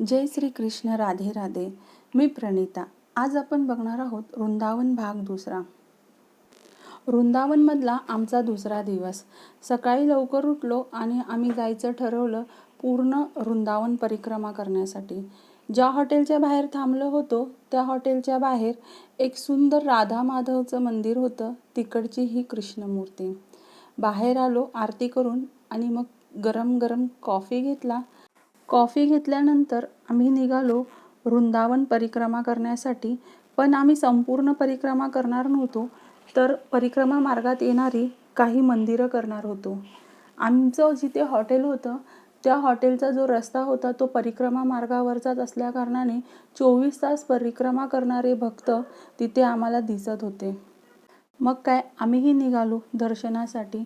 जय श्री कृष्ण राधे राधे. मी प्रणिता. आज आपण बघणार आहोत वृंदावन भाग दुसरा. वृंदावनमधला आमचा दुसरा दिवस. सकाळी लवकर उठलो आणि आम्ही जायचं ठरवलं पूर्ण वृंदावन परिक्रमा करण्यासाठी. ज्या हॉटेलच्या बाहेर थांबलो होतो त्या हॉटेलच्या बाहेर एक सुंदर राधा माधवचं मंदिर होतं. तिकडची ही कृष्णमूर्ती. बाहेर आलो आरती करून आणि मग गरम गरम कॉफी घेतला. कॉफी घेतल्यानंतर आम्ही निघालो वृंदावन परिक्रमा करण्यासाठी. पण आम्ही संपूर्ण परिक्रमा करणार नव्हतो तर परिक्रमा मार्गात येणारी काही मंदिरं करणार होतो. आमचं जिथे हॉटेल होतं त्या हॉटेलचा जो रस्ता होता तो परिक्रमा मार्गावरचाच असल्याकारणाने चोवीस तास परिक्रमा करणारे भक्त तिथे आम्हाला दिसत होते. मग काय आम्हीही निघालो दर्शनासाठी.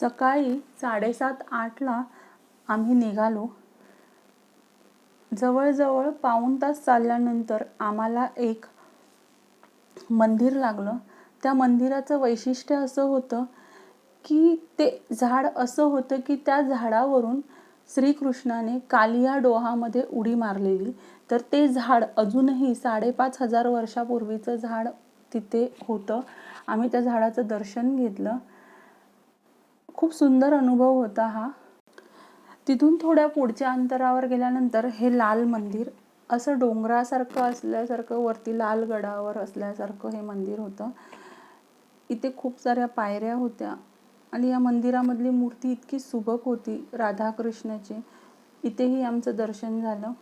सकाळी साडेसात आठला आम्ही निघालो. जवळजवळ पाऊण तास चालल्यानंतर आम्हाला एक मंदिर लागलं. त्या मंदिराचं वैशिष्ट्य असं होतं की ते झाड असं होतं की त्या झाडावरून श्रीकृष्णाने कालिया डोहामध्ये उडी मारलेली. तर ते झाड अजूनही साडेपाच हजार वर्षापूर्वीचं झाड तिथे होतं. आम्ही त्या झाडाचं दर्शन घेतलं. खूप सुंदर अनुभव होता हा. तिथून थोड्या पुढच्या अंतरावर गेल्यानंतर हे लाल मंदिर असं डोंगरासारखं असल्यासारखं वरती लाल गडावर असल्यासारखं हे मंदिर होतं. इथे खूप साऱ्या पायऱ्या होत्या आणि या मंदिरामधली मूर्ती इतकी सुबक होती राधाकृष्णाची. इथेही आमचं दर्शन झालं.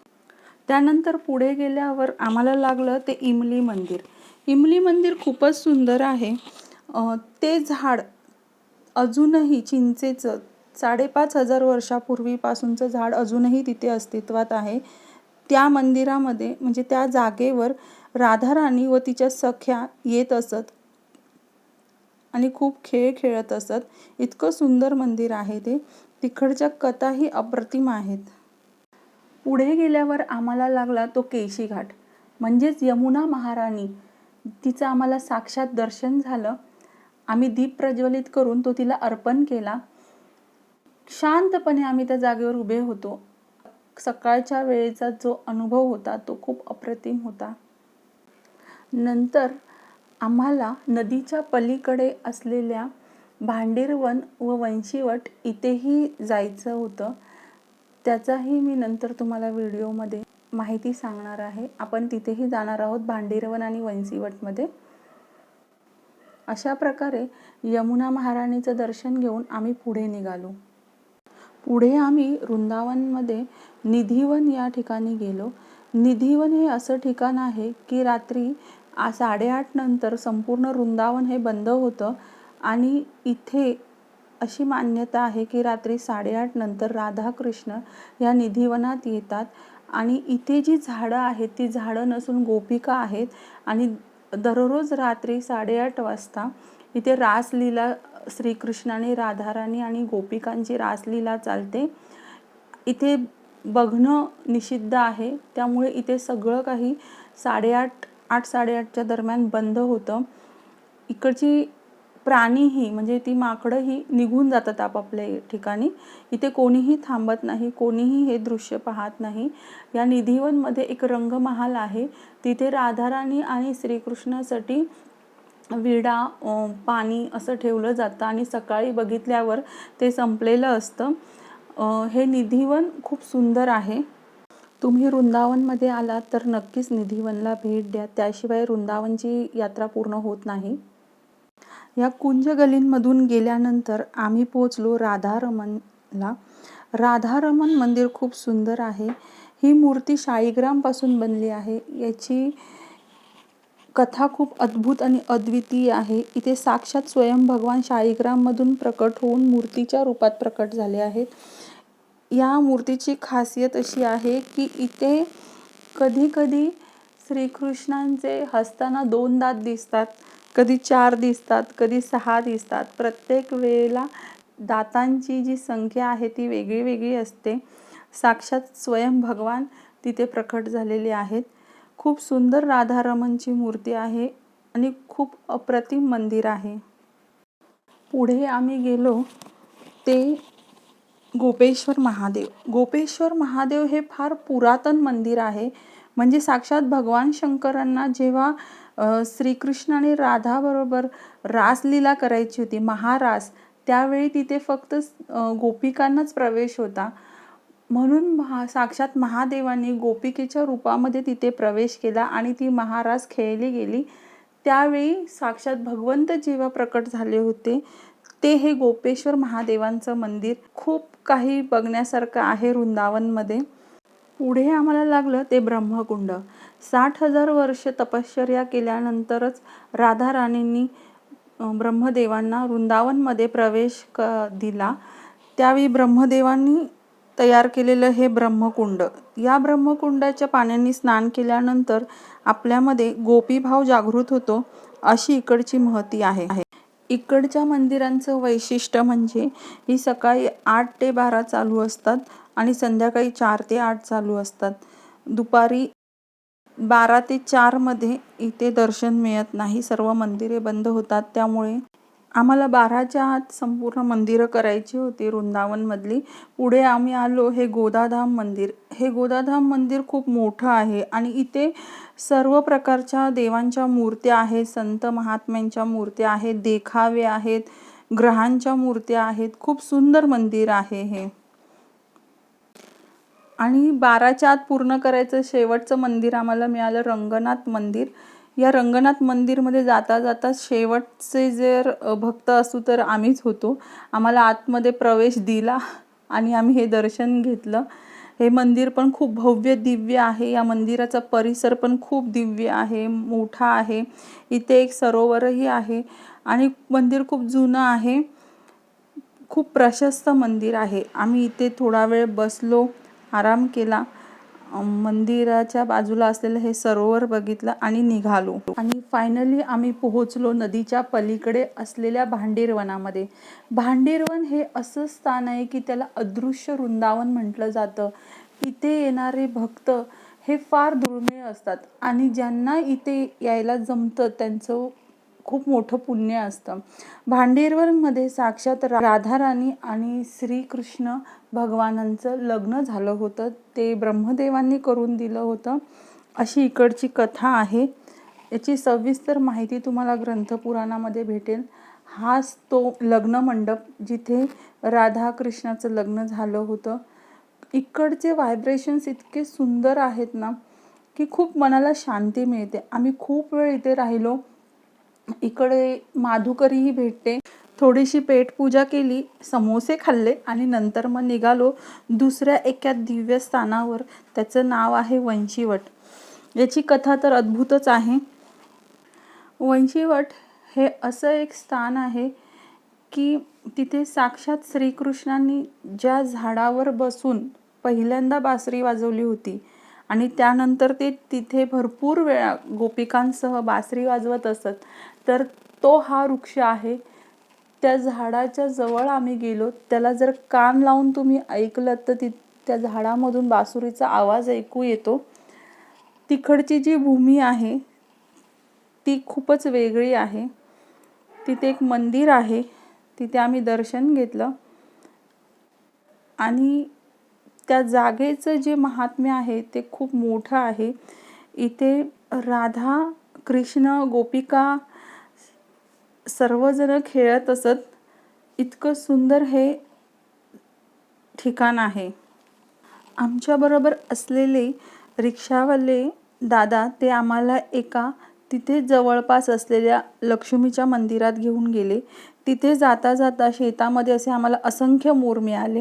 त्यानंतर पुढे गेल्यावर आम्हाला लागलं ते इमली मंदिर. इमली मंदिर खूपच सुंदर आहे. ते झाड अजूनही चिंचेचं साडेपाच हजार वर्षापूर्वीपासूनचं झाड अजूनही तिथे अस्तित्वात आहे. त्या मंदिरामध्ये म्हणजे त्या जागेवर राधाराणी व तिच्या सख्या येत असत आणि खूप खेळ खेळत असत. इतकं सुंदर मंदिर आहे ते. तिकडच्या कथाही अप्रतिम आहेत. पुढे गेल्यावर आम्हाला लागला तो केशी घाट. म्हणजेच यमुना महाराणी. तिचं आम्हाला साक्षात दर्शन झालं. आम्ही दीप प्रज्वलित करून तो तिला अर्पण केला. शांतपणे आम्ही त्या जागेवर उभे होतो. सकाळच्या वेळेचा जो अनुभव होता तो खूप अप्रतिम होता. नंतर आम्हाला नदीच्या पलीकडे असलेल्या भांडीरवन व वंशीवट इथेही जायचं होतं. त्याचाही मी नंतर तुम्हाला व्हिडिओमध्ये माहिती सांगणार आहे. आपण तिथेही जाणार आहोत भांडीरवन आणि वंशीवटमध्ये. अशा प्रकारे यमुना महाराणीचं दर्शन घेऊन आम्ही पुढे निघालो. पुढे आम्ही वृंदावनमध्ये निधिवन या ठिकाणी गेलो. निधिवन हे असं ठिकाण आहे की रात्री साडेआठ नंतर संपूर्ण वृंदावन हे बंद होतं आणि इथे अशी मान्यता आहे की रात्री साडेआठ नंतर राधाकृष्ण या निधिवनात येतात आणि इथे जी झाडं आहेत ती झाडं नसून गोपिका आहेत आणि दररोज रात्री साडेआठ वाजता इथे रासलीला श्रीकृष्णाने राधाराणी आणि गोपिकांची रासलीला चालते. इथे बघणं निषिद्ध आहे. त्यामुळे इथे सगळं काही साडेआठ आठ साडेआठच्या दरम्यान बंद होतं. इकडची प्राणीही म्हणजे ती माकडंही निघून जातात आपापल्या ठिकाणी. इथे कोणीही थांबत नाही कोणीही हे दृश्य पाहत नाही. या निधीवनमध्ये एक रंगमहाल आहे. तिथे राधाराणी आणि श्रीकृष्णासाठी विडा पाणी असं ठेवलं जातं आणि सकाळी बघितल्यावर ते संपलेलं असतं. हे निधीवन खूप सुंदर आहे. तुम्ही वृंदावनमध्ये आलात तर नक्कीच निधीवनला भेट द्या. त्याशिवाय वृंदावनची यात्रा पूर्ण होत नाही. या कुंज गलींमधून गेल्यानंतर आम्ही पोचलो राधारमनला राधारमन मंदिर खूप सुंदर आहे. ही मूर्ती शाळीग्रामपासून बनली आहे. याची कथा खूप अद्भुत आणि अद्वितीय आहे. इथे साक्षात स्वयं भगवान शाळीग्राममधून प्रकट होऊन मूर्तीच्या रूपात प्रकट झाले आहेत. या मूर्तीची खासियत अशी आहे की इथे कधी कधी श्रीकृष्णांचे हसताना दोन दात दिसतात कधी चार दिसतात कधी सहा दिसतात. प्रत्येक वेळेला दातांची जी संख्या आहे ती वेगळी वेगळी असते. साक्षात स्वयं भगवान तिथे प्रकट झालेले आहेत. खूप सुंदर राधारमणची मूर्ती आहे आणि खूप अप्रतिम मंदिर आहे. पुढे आम्ही गेलो ते गोपेश्वर महादेव. गोपेश्वर महादेव हे फार पुरातन मंदिर आहे. म्हणजे साक्षात भगवान शंकरांना जेव्हा श्रीकृष्णाने श्रीकृष्ण आणि राधाबरोबर रासलीला करायची होती महारास त्यावेळी तिथे फक्त गोपिकांनाच प्रवेश होता. म्हणून महा साक्षात महादेवाने गोपिकेच्या रूपामध्ये तिथे प्रवेश केला आणि ती महारास खेळली गेली. त्यावेळी साक्षात भगवंत जेव्हा प्रकट झाले होते ते हे गोपेश्वर महादेवांचं मंदिर. खूप काही बघण्यासारखं आहे वृंदावनमध्ये. पुढे आम्हाला लागलं ते ब्रह्मकुंड. साठ हजार वर्ष तपश्चर्या केल्यानंतरच राधा राणींनी ब्रह्मदेवांना वृंदावनमध्ये प्रवेश क दिला. त्यावेळी ब्रह्मदेवांनी तयार केलेलं हे ब्रह्मकुंड. या ब्रह्मकुंडाच्या पाण्याने स्नान केल्यानंतर आपल्यामध्ये गोपीभाव जागृत होतो अशी इकडची महती आहे. इकडच्या मंदिरांचं वैशिष्ट्य म्हणजे ही सकाळी आठ ते बारा चालू असतात आणि संध्याकाळी चार ते आठ चालू असतात. दुपारी बारा ते चारमध्ये इथे दर्शन मिळत नाही सर्व मंदिरे बंद होतात. त्यामुळे आम्हाला बाराच्या आत संपूर्ण मंदिरं करायची होती वृंदावनमधली. पुढे आम्ही आलो हे गोदाधाम मंदिर. हे गोदाधाम मंदिर खूप मोठं आहे आणि इथे सर्व प्रकारच्या देवांच्या मूर्त्या आहेत संत महात्म्यांच्या मूर्त्या आहेत देखावे आहेत ग्रहांच्या मूर्त्या आहेत. खूप सुंदर मंदिर आहे हे. आणि बाराच्या आत पूर्ण करायचं शेवटचं मंदिर आम्हाला मिळालं रंगनाथ मंदिर. या रंगनाथ मंदिरमध्ये जाता जाता शेवटचे जर भक्त असू तर आम्हीच होतो. आम्हाला आतमध्ये प्रवेश दिला आणि आम्ही हे दर्शन घेतलं. हे मंदिर पण खूप भव्य दिव्य आहे. या मंदिराचा परिसर पण खूप दिव्य आहे मोठा आहे. इथे एक सरोवरही आहे आणि मंदिर खूप जुनं आहे. खूप प्रशस्त मंदिर आहे. आम्ही इथे थोडा वेळ बसलो आराम केला. मंदिराच्या बाजूला असलेलं हे सरोवर बघितलं आणि निघालो. आणि फायनली आम्ही पोहोचलो नदीच्या पलीकडे असलेल्या भांडीरवनामध्ये. भांडीरवन हे असं स्थान आहे की त्याला अदृश्य वृंदावन म्हटलं जातं. इथे येणारे भक्त हे फार दुर्मिळ असतात आणि ज्यांना इथे यायला जमतं त्यांचं खूप मोठं पुण्य असतं. भांडेरवरमध्ये साक्षात राधाराणी आणि श्रीकृष्ण भगवानांचं लग्न झालं होतं. ते ब्रह्मदेवांनी करून दिलं होतं. अशी इकडची कथा आहे. याची सविस्तर माहिती तुम्हाला ग्रंथपुराणामध्ये भेटेल. हाच तो लग्न मंडप जिथे राधा कृष्णाचं लग्न झालं होतं. इकडचे व्हायब्रेशन्स इतके सुंदर आहेत ना की खूप मनाला शांती मिळते. आम्ही खूप वेळ इथे राहिलो. इकडे माधुकरीही भेटते. थोडीशी पेटपूजा केली समोसे खाल्ले आणि नंतर मग निघालो दुसऱ्या एका दिव्य स्थानावर. त्याचं नाव आहे वंशीवट. याची कथा तर अद्भुतच आहे. वंशीवट हे असं एक स्थान आहे की तिथे साक्षात श्रीकृष्णांनी ज्या झाडावर बसून पहिल्यांदा बासरी वाजवली होती आणि त्यानंतर ते तिथे भरपूर वेळा गोपिकांसह बासरी वाजवत असत. तर तो हा वृक्ष आहे. त्या झाडाच्या जवळ आम्ही गेलो. त्याला जर कान लावून तुम्ही ऐकलं तर ति त्या झाडामधून बासुरीचा आवाज ऐकू येतो. तिकडची जी भूमी आहे ती खूपच वेगळी आहे. तिथे एक मंदिर आहे. तिथे आम्ही दर्शन घेतलं. आणि त्या जागेचं जे महात्म्य आहे ते खूप मोठं आहे. इथे राधा कृष्ण गोपिका सर्वजण खेळत असत. इतकं सुंदर हे ठिकाण आहे. आमच्याबरोबर असलेले रिक्षावाले दादा ते आम्हाला एका तिथे जवळपास असलेल्या लक्ष्मीच्या मंदिरात घेऊन गेले. तिथे जाता जाता शेतामध्ये असे आम्हाला असंख्य मोर मिळाले.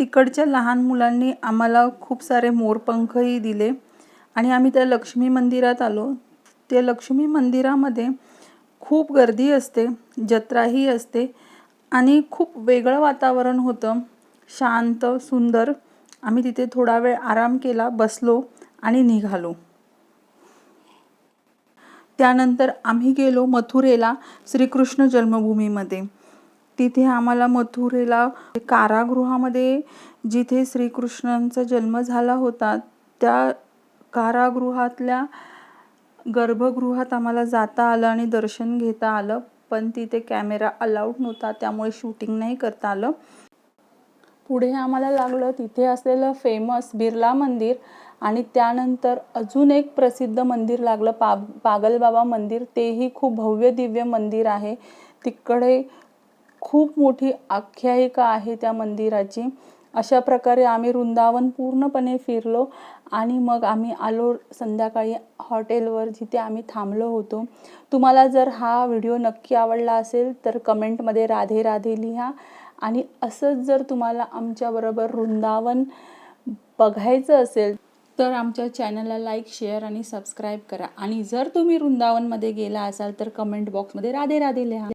तिकडच्या लहान मुलांनी आम्हाला खूप सारे मोरपंखही दिले. आणि आम्ही त्या लक्ष्मी मंदिरात आलो. त्या लक्ष्मी मंदिरामध्ये खूप गर्दी असते जत्राही असते आणि खूप वेगळं वातावरण होतं. शांत सुंदर. आम्ही तिथे थोडा वेळ आराम केला बसलो आणि निघालो. त्यानंतर आम्ही गेलो मथुरेला श्रीकृष्ण जन्मभूमीमध्ये. तिथे आम्हाला मथुरेला कारागृहामध्ये जिथे श्रीकृष्णांचा जन्म झाला होता त्या कारागृहातल्या गर्भगृहात आम्हाला जाता आलं आणि दर्शन घेता आलं पण तिथे कॅमेरा अलाउड नव्हता त्यामुळे शूटिंग नाही करता आलं. पुढे आम्हाला लागलं तिथे असलेलं फेमस बिर्ला मंदिर आणि त्यानंतर अजून एक प्रसिद्ध मंदिर लागलं पा पागलबाबा मंदिर. तेही खूप भव्य दिव्य मंदिर आहे. तिकडे खूप मोठी आख्यायिका आहे त्या मंदिराची. अशा प्रकारे आम्ही वृंदावन पूर्णपणे फिरलो आणि मग आम्ही आलो संध्याकाळी हॉटेलवर जिथे आम्ही थांबलो होतो. तुम्हाला जर हा व्हिडिओ नक्की आवडला असेल तर कमेंटमध्ये राधे राधे लिहा आणि असंच जर तुम्हाला आमच्याबरोबर वृंदावन बघायचं असेल तर आमच्या चॅनलला लाईक शेअर आणि सबस्क्राईब करा. आणि जर तुम्ही वृंदावनमध्ये गेला असाल तर कमेंट बॉक्समध्ये राधे राधे लिहा.